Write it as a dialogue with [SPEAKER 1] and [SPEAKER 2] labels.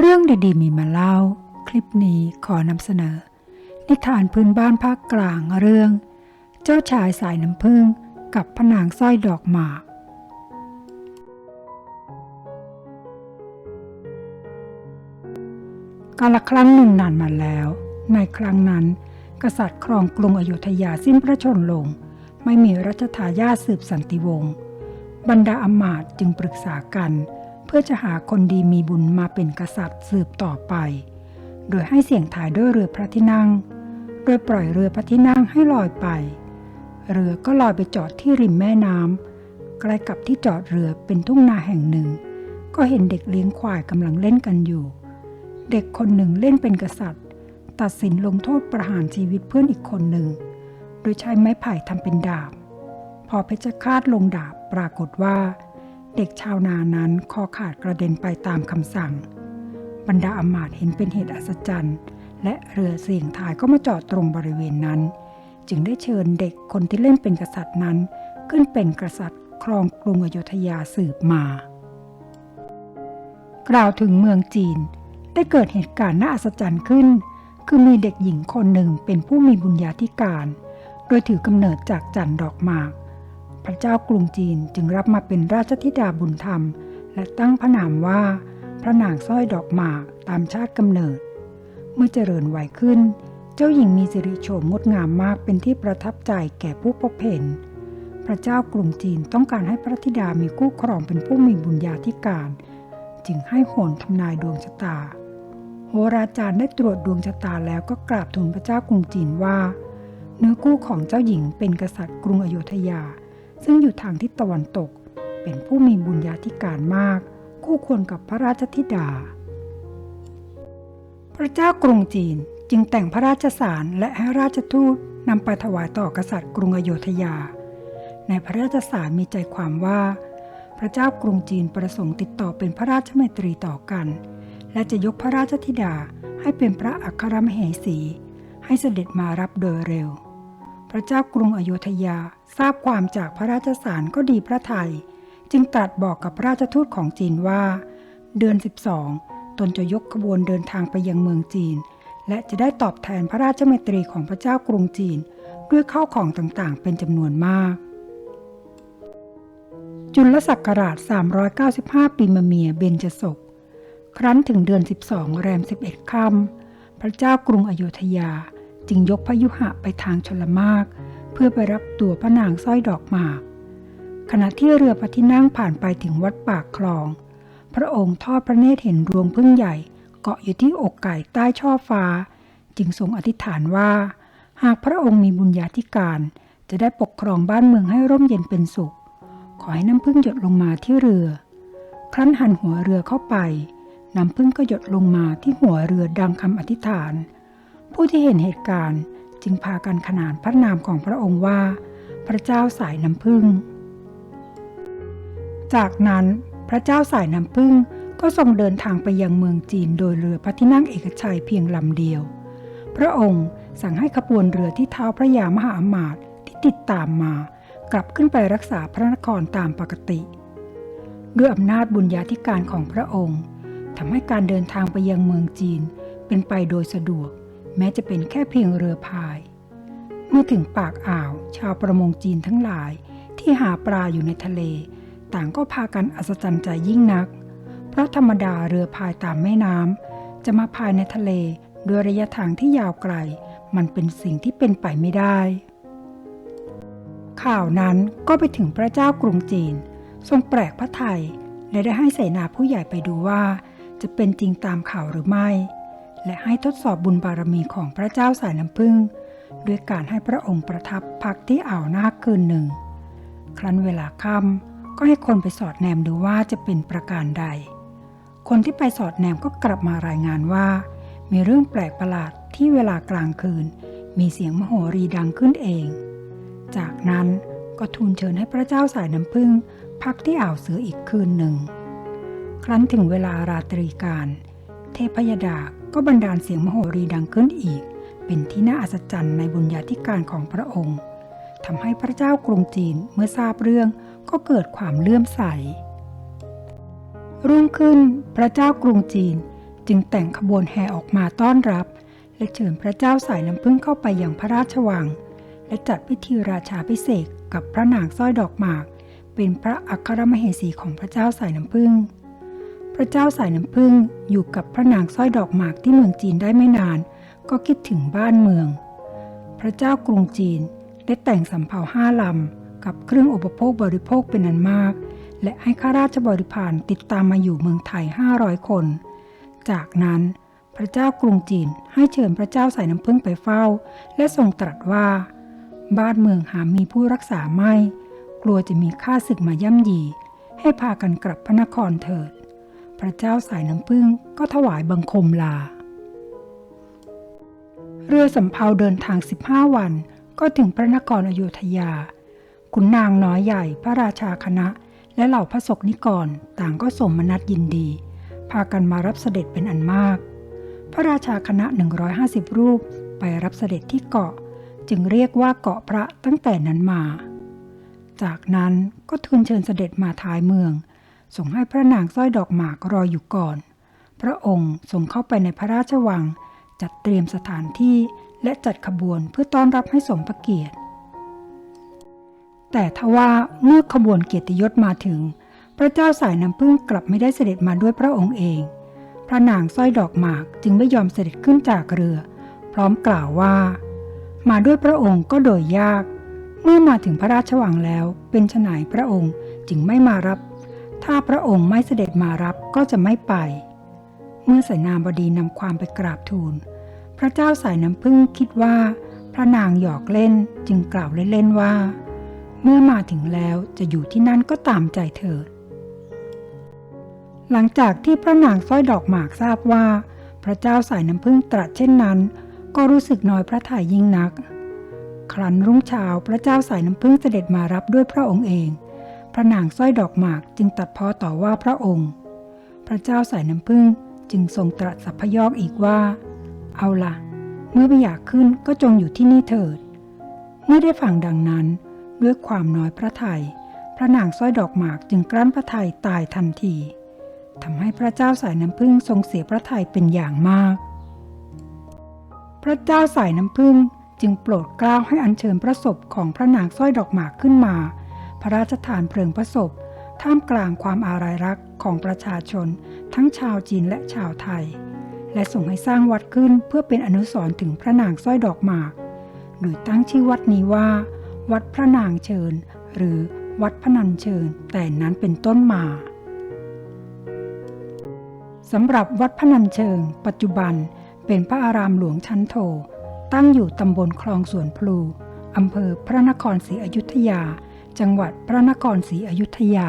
[SPEAKER 1] เรื่องดีๆ มีมาเล่า คลิปนี้ขอนำเสนอ นิทานพื้นบ้านภาคกลางเรื่อง เจ้าชายสายน้ำผึ้งกับพระนางสร้อยดอกหมากกาลครั้งหนึ่งนานมาแล้ว ในครั้งนั้น กษัตริย์ครองกรุงอโยธยาสิ้นพระชนม์ลง ไม่มีรัชทายาทสืบสันติวงศ์บรรดาอมาตย์จึงปรึกษากัน เพื่อจะหาคนดีมีบุญมาเป็นกษัตริย์สืบต่อไป โดยให้เสี่ยงถ่ายด้วยเรือพระที่นั่ง โดยปล่อยเรือพระที่นั่งให้ลอยไป เรือก็ลอยไปจอดที่ริมแม่น้ำใกล้กับที่จอดเรือเป็นทุ่งนาแห่งหนึ่ง ก็เห็นเด็กเลี้ยงควายกำลังเล่นกันอยู่ เด็กคนหนึ่งเล่นเป็นกษัตริย์ ตัดสินลงโทษประหารชีวิตเพื่อนอีกคนหนึ่ง โดยใช้ไม้ไผ่ทำเป็นดาบ พอเพชรฆาตลงดาบปรากฏว่า เด็กชาวนานั้นคอขาดกระเด็นไปตามคำสั่ง บรรดาอมาตเห็นเป็นเหตุอัศจรรย์ และเรือเสียงทายก็มาจอดตรงบริเวณนั้น จึงได้เชิญเด็กคนที่เล่นเป็นกษัตริย์นั้น ขึ้นเป็นกษัตริย์ครองกรุงอโยธยาสืบมา กล่าวถึงเมืองจีนได้เกิดเหตุการณ์น่าอัศจรรย์ขึ้น คือมีเด็กหญิงคนหนึ่งเป็นผู้มีบุญญาธิการ โดยถือกำเนิดจากจันดอกหมาก พระเจ้ากรุงจีนจึงรับมาเป็นราชธิดาบุญธรรม และตั้งพระนามว่า พระนางสร้อยดอกหมากตามชาติกำเนิด เมื่อเจริญวัยขึ้น เจ้าหญิงมีสิริโฉมงดงามมากเป็นที่ประทับใจแก่ผู้พบเห็น พระเจ้ากรุงจีนต้องการให้พระธิดามีคู่ครองเป็นผู้มีบุญญาธิการ จึงให้โหนทำนายดวงชะตา โหราจารย์ได้ตรวจดวงชะตาแล้วก็กราบทูลพระเจ้ากรุงจีนว่า เนื้อคู่ของเจ้าหญิงเป็นกษัตริย์กรุงอโยธยา ซึ่งอยู่ทางทิศตะวันตก เป็นผู้มีบุญญาธิการมาก คู่ควรกับพระราชธิดา พระเจ้ากรุงจีนจึงแต่งพระราชสารและให้ราชทูตนำไปถวายต่อกษัตริย์กรุงอโยธยา ในพระราชสารมีใจความว่า พระเจ้ากรุงจีนประสงค์ติดต่อเป็นพระราชมัยตรีต่อกัน และจะยกพระราชธิดาให้เป็นพระอัครมเหสี ให้เสด็จมารับโดยเร็ว ระเจ้ากรุงอโยธยา ทราบความจากพระราชสารก็ดีพระไทย จึงตรัสบอกกับพระราชทูตของจีนว่า เดือน 12 ตนจะยกขบวนเดินทางไปยังเมืองจีน และจะได้ตอบแทนพระราชมตรีของพระเจ้ากรุงจีน ด้วยข้าวของต่างๆ เป็นจำนวนมาก จุลศักราช 395 ปีมะเมียเบญจศก ครั้นถึงเดือน 12 แรม 11 ค่ำพระเจ้ากรุงอโยธยา จึงยกพยุหะไปทางชลมาก เพื่อไปรับตัวพระนางสร้อยดอกหมาก ขณะที่เรือพระที่นั่งผ่านไปถึงวัดปากคลอง พระองค์ทอดพระเนตรเห็นรวงพึ่งใหญ่ เกาะอยู่ที่อกไก่ใต้ช่อฟ้า จึงทรงอธิษฐานว่า หากพระองค์มีบุญญาธิการ จะได้ปกครองบ้านเมืองให้ร่มเย็นเป็นสุข ขอให้น้ำพึ่งหยดลงมาที่เรือ ครั้นหันหัวเรือเข้าไปน้ำพึ่งก็หยดลงมาที่หัวเรือดังคำอธิษฐาน ผู้ที่เห็นเหตุการณ์จึงพากันขนานพระนามของพระองค์ว่า พระเจ้าสายน้ำพึ่ง จากนั้นพระเจ้าสายน้ำพึ่งก็ทรงเดินทางไปยังเมืองจีนโดยเรือพระที่นั่งเอกชัยเพียงลำเดียว พระองค์สั่งให้ขบวนเรือที่เท้าพระยามหาอมาตย์ที่ติดตามมา กลับขึ้นไปรักษาพระนครตามปกติ ด้วยอำนาจบุญญาธิการของพระองค์ทำให้การเดินทางไปยังเมืองจีนเป็นไปโดยสะดวก แม้จะเป็นแค่เพียงเรือพาย เมื่อถึงปากอ่าว ชาวประมงจีนทั้งหลายที่หาปลาอยู่ในทะเล ต่างก็พากันอัศจรรย์ใจยิ่งนัก เพราะธรรมดาเรือพายตามแม่น้ำจะมาพายในทะเลโดยระยะทางที่ยาวไกล มันเป็นสิ่งที่เป็นไปไม่ได้ ข่าวนั้นก็ไปถึงพระเจ้ากรุงจีน ทรงแปลกพระไทยและได้ให้เสนาผู้ใหญ่ไปดูว่า จะเป็นจริงตามข่าวหรือไม่ และให้ทดสอบบุญบารมีของพระเจ้าสายน้ำพึ่ง ด้วยการให้พระองค์ประทับพักที่อ่าวนาคคืนหนึ่ง ครั้นเวลาค่ำก็ให้คนไปสอดแนมดูว่าจะเป็นประการใด คนที่ไปสอดแนมก็กลับมารายงานว่า มีเรื่องแปลกประหลาดที่เวลากลางคืน มีเสียงมโหรีดังขึ้นเอง จากนั้นก็ทูลเชิญให้พระเจ้าสายน้ำพึ่ง พักที่อ่าวเสืออีกคืนหนึ่ง ครั้นถึงเวลาราตรีการ เทพยดาก็บันดาลเสียงมโหรีดังขึ้นอีก เป็นที่น่าอัศจรรย์ในบุญญาธิการของพระองค์ทำให้พระเจ้ากรุงจีนเมื่อทราบเรื่องก็เกิดความเลื่อมใส รุ่งขึ้นพระเจ้ากรุงจีนจึงแต่งขบวนแห่ออกมาต้อนรับ และเชิญพระเจ้าสายน้ำพึ่งเข้าไปอย่างพระราชวัง และจัดพิธีราชาพิเศษกกับพระนางสร้อยดอกหมาก เป็นพระอัครมเหสีของพระเจ้าสายน้ำพึ่ง พระเจ้าสายน้ำพึ่งอยู่กับพระนางสร้อยดอกหมากที่เมืองจีนได้ไม่นาน ก็คิดถึงบ้านเมือง พระเจ้ากรุงจีนได้แต่งสำเภาห้าลำกับเครื่องอุปโภคบริโภคเป็นอันมาก และให้ข้าราชบริพารติดตามมาอยู่เมืองไทย 500 คน จากนั้นพระเจ้ากรุงจีนให้เชิญพระเจ้าสายน้ำพึ่งไปเฝ้า และทรงตรัสว่า บ้านเมืองหามีผู้รักษาไม่ กลัวจะมีข้าศึกมาย่ำยี ให้พากันกลับพระนครเถิด พระเจ้าสายน้ำพึ่งก็ถวายบังคมลา เรือสำเภาเดินทาง 15 วันก็ถึงพระนครอโยธยา ขุนนางน้อยใหญ่พระราชาคณะ และเหล่าพระสกนิกรต่างก็สมนัดยินดี พากันมารับเสด็จเป็นอันมาก พระราชาคณะ 150 รูปไปรับเสด็จที่เกาะ จึงเรียกว่าเกาะพระตั้งแต่นั้นมา จากนั้นก็ทูลเชิญเสด็จมาท้ายเมือง ส่งให้พระนางสร้อยดอกหมากรออยู่ก่อน พระองค์ทรงเข้าไปในพระราชวัง จัดเตรียมสถานที่และจัดขบวนเพื่อต้อนรับให้สมพระเกียรติ แต่ทว่าเมื่อขบวนเกียรติยศมาถึง พระเจ้าสายน้ำพึ่งกลับไม่ได้เสด็จมาด้วยพระองค์เอง พระนางสร้อยดอกหมากจึงไม่ยอมเสด็จขึ้นจากเรือ พร้อมกล่าวว่า มาด้วยพระองค์ก็โดยยาก เมื่อมาถึงพระราชวังแล้วเป็นฉนายพระองค์จึงไม่มารับ ถ้าพระองค์ไม่เสด็จมารับก็จะไม่ไป เมื่อสายนาบดีนำความไปกราบทูล พระเจ้าสายน้ำพึ่งคิดว่า พระนางหยอกเล่นจึงกล่าวเล่นๆว่า เมื่อมาถึงแล้วจะอยู่ที่นั่นก็ตามใจเถิด หลังจากที่พระนางสร้อยดอกหมากทราบว่า พระเจ้าสายน้ำพึ่งตรัสเช่นนั้น ก็รู้สึกน้อยพระทัยยิ่งนัก ครั้นรุ่งเช้าพระเจ้าสายน้ำพึ่งเสด็จมารับด้วยพระองค์เอง พระนางสร้อยดอกหมากจึงตัดพ้อต่อว่าพระองค์ พระเจ้าสายน้ำพึ่งจึงทรงตรัสสัพยอกอีกว่า เอาละเมื่อไม่อยากขึ้นก็จงอยู่ที่นี่เถิด เมื่อได้ฟังดังนั้น ด้วยความน้อยพระทัยพระนางสร้อยดอกหมากจึงกลั้นพระทัยตายทันทีทำให้พระเจ้าสายน้ำพึ่งทรงเสียพระทัยเป็นอย่างมาก พระเจ้าสายน้ำพึ่งจึงโปรดกล้าวให้อัญเชิญพระศพของพระนางสร้อยดอกหมากขึ้นมา พระราชทานเพลิงพระศพ ท่ามกลางความอาลัยรักของประชาชน ทั้งชาวจีนและชาวไทย และส่งให้สร้างวัดขึ้นเพื่อเป็นอนุสรณ์ถึงพระนางสร้อยดอกหมาก โดยตั้งชื่อวัดนี้ว่า วัดพระนางเชิญ หรือวัดพนัญเชิญ แต่นั้นเป็นต้นมาสำหรับวัดพนัญเชิง ปัจจุบันเป็นพระอารามหลวงชั้นโท ตั้งอยู่ตำบลคลองสวนพลูอำเภอพระนครศรีอยุธยา จังหวัดพระนครศรีอยุธยา